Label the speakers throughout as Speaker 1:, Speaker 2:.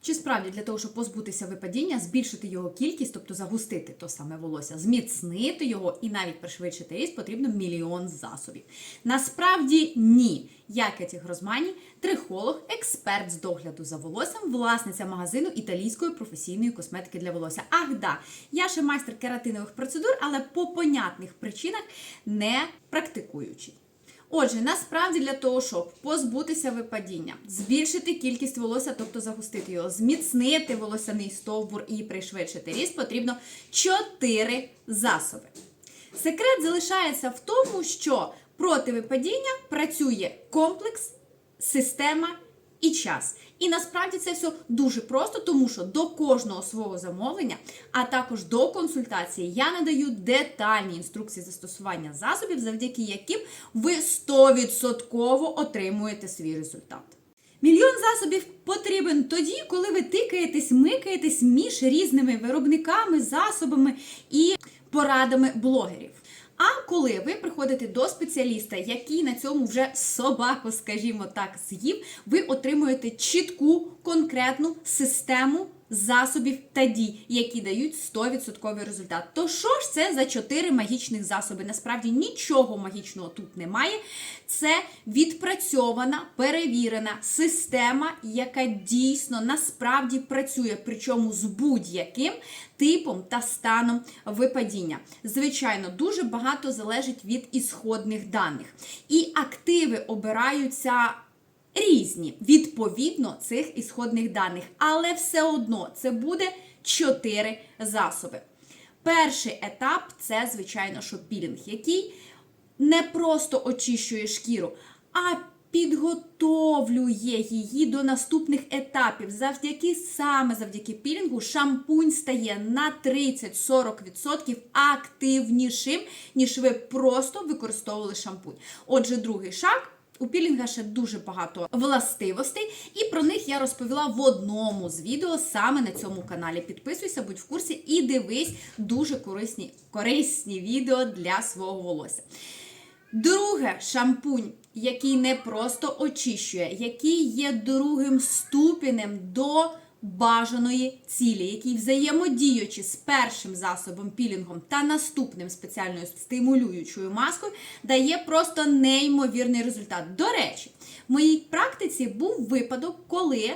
Speaker 1: Чи справді для того, щоб позбутися випадіння, збільшити його кількість, тобто загустити то саме волосся, зміцнити його і навіть пришвидшити ріст, потрібно мільйон засобів. Насправді ні. Я Кеті Грозмані, трихолог, експерт з догляду за волоссям, власниця магазину італійської професійної косметики для волосся. Ах, да, я ще майстер кератинових процедур, але по понятних причинах не практикуючий. Отже, насправді для того, щоб позбутися випадіння, збільшити кількість волосся, тобто загустити його, зміцнити волосяний стовбур і пришвидшити ріст, потрібно 4 засоби. Секрет залишається в тому, що проти випадіння працює комплекс, система і час. І насправді це все дуже просто, тому що до кожного свого замовлення, а також до консультації, я надаю детальні інструкції застосування засобів, завдяки яким ви 100% отримуєте свій результат. Мільйон засобів потрібен тоді, коли ви тикаєтесь, микаєтесь між різними виробниками, засобами і порадами блогерів. А коли ви приходите до спеціаліста, який на цьому вже собаку, скажімо так, з'їв, ви отримуєте чітку конкретну систему засобів та дій, які дають 100% результат. То що ж це за 4 магічних засоби? Насправді нічого магічного тут немає. Це відпрацьована, перевірена система, яка дійсно насправді працює, причому з будь-яким типом та станом випадіння. Звичайно, дуже багато залежить від ісходних даних. І активи обираються різні відповідно цих ісходних даних, але все одно це буде 4 засоби. Перший етап це, звичайно, що пілінг, який не просто очищує шкіру, а підготовлює її до наступних етапів. Завдяки саме завдяки пілінгу шампунь стає на 30-40% активнішим, ніж ви просто використовували шампунь. Отже, другий шаг. У пілінга ще дуже багато властивостей, і про них я розповіла в одному з відео саме на цьому каналі. Підписуйся, будь в курсі і дивись дуже корисні, корисні відео для свого волосся. Друге, шампунь, який не просто очищує, який є другим ступенем до бажаної цілі, який взаємодіючи з першим засобом пілінгом та наступним спеціальною стимулюючою маскою, дає просто неймовірний результат. До речі, в моїй практиці був випадок, коли.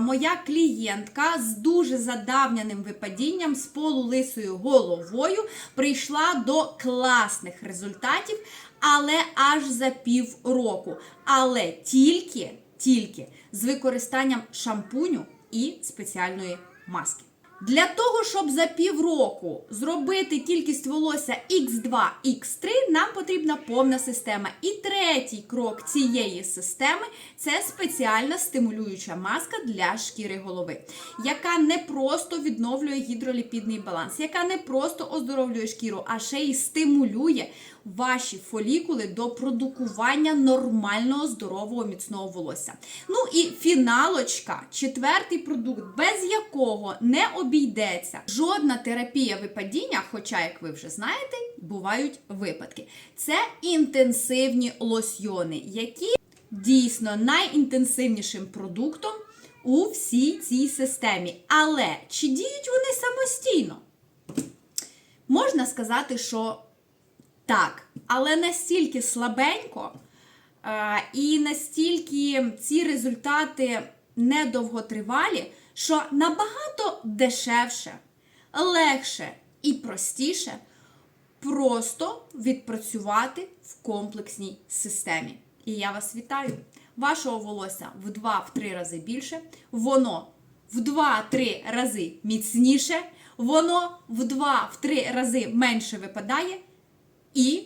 Speaker 1: Моя клієнтка з дуже задавняним випадінням з полулисою головою прийшла до класних результатів, але аж за пів року. Але тільки, тільки з використанням шампуню і спеціальної маски. Для того, щоб за півроку зробити кількість волосся X2, X3, нам потрібна повна система. І третій крок цієї системи це спеціальна стимулююча маска для шкіри голови, яка не просто відновлює гідроліпідний баланс, яка не просто оздоровлює шкіру, а ще й стимулює ваші фолікули до продукування нормального здорового міцного волосся. Ну і фіналочка, четвертий продукт, без якого не обійдеться жодна терапія випадіння, хоча, як ви вже знаєте, бувають випадки. Це інтенсивні лосьйони, які дійсно найінтенсивнішим продуктом у всій цій системі. Але чи діють вони самостійно? Можна сказати, що так, але настільки слабенько е, і настільки ці результати недовготривалі, що набагато дешевше, легше і простіше просто відпрацювати в комплексній системі. І я вас вітаю! Вашого волосся в 2-3 рази більше, воно в 2-3 рази міцніше, воно в 2-3 рази менше випадає і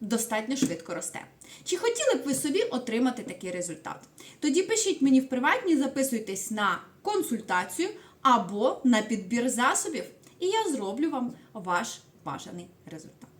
Speaker 1: достатньо швидко росте. Чи хотіли б ви собі отримати такий результат? Тоді пишіть мені в приватні, записуйтесь на консультацію або на підбір засобів, і я зроблю вам ваш бажаний результат.